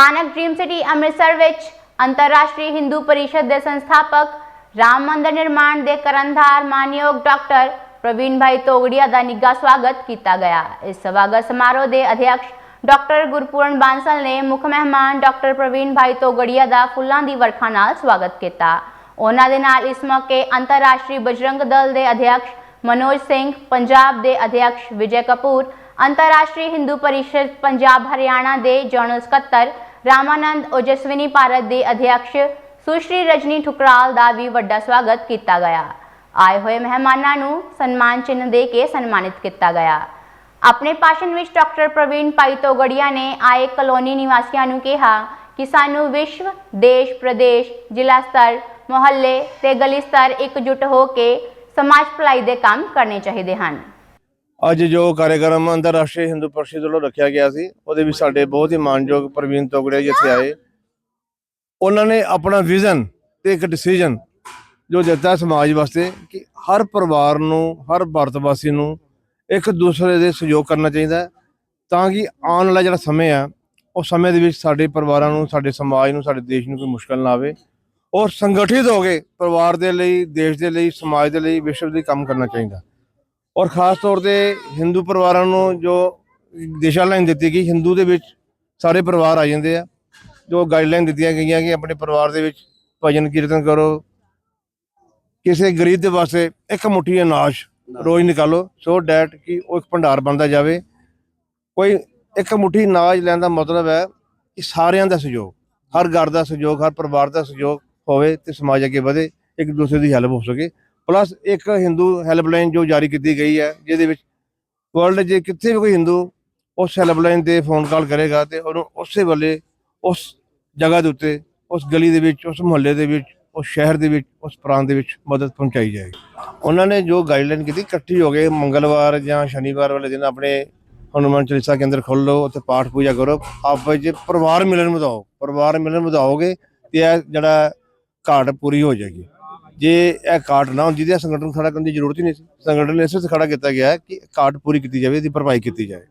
ਸਥਾਨਕ dream city Amritsar ਵਿੱਚ ਅੰਤਰਰਾਸ਼ਟਰੀ ਹਿੰਦੂ ਪਰਿਸ਼ਦ ਦੇ ਸੰਸਥਾਪਕ ਰਾਮ ਮੰਦਿਰ ਨਿਰਮਾਣ ਦੇ ਕਰਨਧਾਰ ਮਾਨਯੋਗ ਡਾਕਟਰ ਪ੍ਰਵੀਨ ਭਾਈ ਤੋਗੜੀਆ ਦਾ ਨਿੱਘਾ ਸਵਾਗਤ ਕੀਤਾ ਗਿਆ ਇਸ ਸਵਾਗਤ ਸਮਾਰੋਹ ਦੇ ਅਧਿਕਸ਼ ਡਾਕਟਰ ਗੁਰਪੂਰਨ ਬਾਂਸਲ ਨੇ ਮੁੱਖ ਮਹਿਮਾਨ ਡਾਕਟਰ ਪ੍ਰਵੀਨ ਭਾਈ ਤੋਗੜੀਆ ਦਾ ਫੁੱਲਾਂ ਦੀ ਵਰਖਾ ਨਾਲ ਸਵਾਗਤ ਕੀਤਾ। ਉਹਨਾਂ ਦੇ ਨਾਲ ਇਸ ਮੌਕੇ ਅੰਤਰਰਾਸ਼ਟਰੀ ਬਜਰੰਗ ਦਲ ਦੇ ਅਧਿਕਸ਼ ਮਨੋਜ ਸਿੰਘ, ਪੰਜਾਬ ਦੇ ਅਧਿਕਸ਼ ਵਿਜੇ ਕਪੂਰ ਅੰਤਰਰਾਸ਼ਟਰੀ ਹਿੰਦੂ ਪਰਿਸ਼ਦ ਪੰਜਾਬ, ਹਰਿਆਣਾ ਦੇ ਜਨਰਲ ਸਕੱਤਰ ਰਾਮਾਨੰਦ ਓਜਸਵਿਨੀ ਭਾਰਤ ਦੇ ਅਧਿਕਸ਼ ਸੁਸ਼੍ਰੀ ਰਜਨੀ ਠੁਕਰਾਲ ਦਾ ਵੀ ਵੱਡਾ ਸਵਾਗਤ ਕੀਤਾ ਗਿਆ। ਆਏ ਹੋਏ ਮਹਿਮਾਨਾਂ ਨੂੰ ਸਨਮਾਨ ਚਿੰਨ੍ਹ ਦੇ ਕੇ ਸਨਮਾਨਿਤ ਕੀਤਾ ਗਿਆ। ਆਪਣੇ ਭਾਸ਼ਣ ਵਿੱਚ ਡਾਕਟਰ ਪ੍ਰਵੀਨ ਭਾਈ ਤੋਗੜੀਆ ਨੇ ਆਏ ਕਲੋਨੀ ਨਿਵਾਸੀਆਂ ਨੂੰ ਕਿਹਾ ਕਿ ਸਾਨੂੰ ਵਿਸ਼ਵ, ਦੇਸ਼, ਪ੍ਰਦੇਸ਼, ਜ਼ਿਲ੍ਹਾ ਸਤਰ, ਮੁਹੱਲੇ ਤੇ ਗਲੀ ਸਤਰ ਇਕਜੁੱਟ ਹੋ ਕੇ ਸਮਾਜ ਭਲਾਈ ਦੇ ਕੰਮ ਕਰਨੇ ਚਾਹੀਦੇ ਹਨ। ਅੱਜ ਜੋ ਕਾਰਜਕ੍ਰਮ ਅੰਤਰਰਾਸ਼ਟਰੀ ਹਿੰਦੂ ਪਰਿਸ਼ਦ ਵੱਲੋਂ ਰੱਖਿਆ ਗਿਆ ਸੀ, ਉਹਦੇ ਵਿੱਚ ਸਾਡੇ ਬਹੁਤ ਹੀ ਮਾਨਯੋਗ ਪ੍ਰਵੀਨ ਤੋਗੜੇ ਜੀ ਇੱਥੇ ਆਏ। ਉਹਨਾਂ ਨੇ ਆਪਣਾ ਵਿਜ਼ਨ ਤੇ ਇੱਕ ਡਿਸੀਜਨ ਜੋ ਦਿੱਤਾ ਸਮਾਜ ਵਾਸਤੇ ਕਿ ਹਰ ਪਰਿਵਾਰ ਨੂੰ, ਹਰ ਭਾਰਤ ਵਾਸੀ ਨੂੰ ਇੱਕ ਦੂਸਰੇ ਦੇ ਸਹਿਯੋਗ ਕਰਨਾ ਚਾਹੀਦਾ ਤਾਂ ਕਿ ਆਉਣ ਵਾਲਾ ਜਿਹੜਾ ਸਮੇਂ ਆ, ਉਹ ਸਮੇਂ ਦੇ ਵਿੱਚ ਸਾਡੇ ਪਰਿਵਾਰਾਂ ਨੂੰ, ਸਾਡੇ ਸਮਾਜ ਨੂੰ, ਸਾਡੇ ਦੇਸ਼ ਨੂੰ ਕੋਈ ਮੁਸ਼ਕਲ ਨਾ ਆਵੇ ਔਰ ਸੰਗਠਿਤ ਹੋ ਕੇ ਪਰਿਵਾਰ ਦੇ ਲਈ, ਦੇਸ਼ ਦੇ ਲਈ, ਸਮਾਜ ਦੇ ਲਈ, ਵਿਸ਼ਵ ਦੇ ਕੰਮ ਕਰਨਾ ਚਾਹੀਦਾ। ਔਰ ਖਾਸ ਤੌਰ ਤੇ ਹਿੰਦੂ ਪਰਿਵਾਰਾਂ ਨੂੰ ਜੋ ਦਿਸ਼ਾ ਲਾਈਨ ਦਿੱਤੀ ਗਈ, ਹਿੰਦੂ ਦੇ ਵਿੱਚ ਸਾਰੇ ਪਰਿਵਾਰ ਆ ਜਾਂਦੇ ਆ, ਜੋ ਗਾਈਡਲਾਈਨ ਦਿੱਤੀਆਂ ਗਈਆਂ ਕਿ ਆਪਣੇ ਪਰਿਵਾਰ ਦੇ ਵਿੱਚ ਭਜਨ ਕੀਰਤਨ ਕਰੋ, ਕਿਸੇ ਗਰੀਬ ਦੇ ਵਾਸਤੇ ਇੱਕ ਮੁਠੀ ਅਨਾਜ ਰੋਜ਼ ਨਿਕਾਲੋ ਸੋ ਡੈਟ ਕਿ ਉਹ ਇੱਕ ਭੰਡਾਰ ਬਣਦਾ ਜਾਵੇ। ਕੋਈ ਇੱਕ ਮੁਠੀ ਅਨਾਜ ਲੈਣ ਦਾ ਮਤਲਬ ਹੈ ਕਿ ਸਾਰਿਆਂ ਦਾ ਸਹਿਯੋਗ, ਹਰ ਘਰ ਦਾ ਸਹਿਯੋਗ, ਹਰ ਪਰਿਵਾਰ ਦਾ ਸਹਿਯੋਗ ਹੋਵੇ ਤੇ ਸਮਾਜ ਅੱਗੇ ਵਧੇ, ਇੱਕ ਦੂਸਰੇ ਦੀ ਹੈਲਪ ਹੋ ਸਕੇ। ਪਲੱਸ ਇੱਕ ਹਿੰਦੂ ਹੈਲਪਲਾਈਨ ਜੋ ਜਾਰੀ ਕੀਤੀ ਗਈ ਹੈ, ਜਿਹਦੇ ਵਿੱਚ ਵਰਲਡ ਜੇ ਕਿੱਥੇ ਵੀ ਕੋਈ ਹਿੰਦੂ ਉਸ ਹੈਲਪਲਾਈਨ ਤੇ ਫੋਨ ਕਾਲ ਕਰੇਗਾ ਤੇ ਉਹਨੂੰ ਉਸੇ ਵੇਲੇ ਉਸ ਜਗ੍ਹਾ ਦੇ ਉੱਤੇ, ਉਸ ਗਲੀ ਦੇ ਵਿੱਚ, ਉਸ ਮੁਹੱਲੇ ਦੇ ਵਿੱਚ, ਉਸ ਸ਼ਹਿਰ ਦੇ ਵਿੱਚ, ਉਸ ਪ੍ਰਾਂਤ ਦੇ ਵਿੱਚ ਮਦਦ ਪਹੁੰਚਾਈ ਜਾਏਗੀ। ਉਹਨਾਂ ਨੇ ਜੋ ਗਾਈਡਲਾਈਨ ਕੀਤੀ, ਇਕੱਠੀ ਹੋ ਕੇ ਮੰਗਲਵਾਰ ਜਾਂ ਸ਼ਨੀਵਾਰ ਵਾਲੇ ਦਿਨ ਆਪਣੇ ਹਨੂੰਮਾਨ ਚਾਲੀਸਾ ਕੇਂਦਰ ਖੋਲ ਲਓ, ਉੱਥੇ ਪਾਠ ਪੂਜਾ ਕਰੋ ਆਪਸ ਵਿੱਚ ਪਰਿਵਾਰ ਮਿਲਣ ਵਧਾਓ, ਪਰਿਵਾਰ ਮਿਲਣ ਵਧਾਓਗੇ ਤੇ ਇਹ ਜਿਹੜਾ ਘਾਟ ਪੂਰੀ ਹੋ ਜਾਏਗੀ। ਜੇ ਇਹ ਕਾਟ ਨਾ ਹੁੰਦੀ ਤਾਂ ਸੰਗਠਨ ਖੜਾ ਕਰਨ ਦੀ ਜ਼ਰੂਰਤ ਹੀ ਨਹੀਂ ਸੀ, ਸੰਗਠਨ ਇਸ ਇਸੇ ਖੜਾ ਕੀਤਾ ਗਿਆ ਹੈ ਕਿ ਕਾਟ ਪੂਰੀ ਕੀਤੀ ਜਾਵੇ, ਇਹਦੀ ਭਰਪਾਈ ਕੀਤੀ ਜਾਵੇ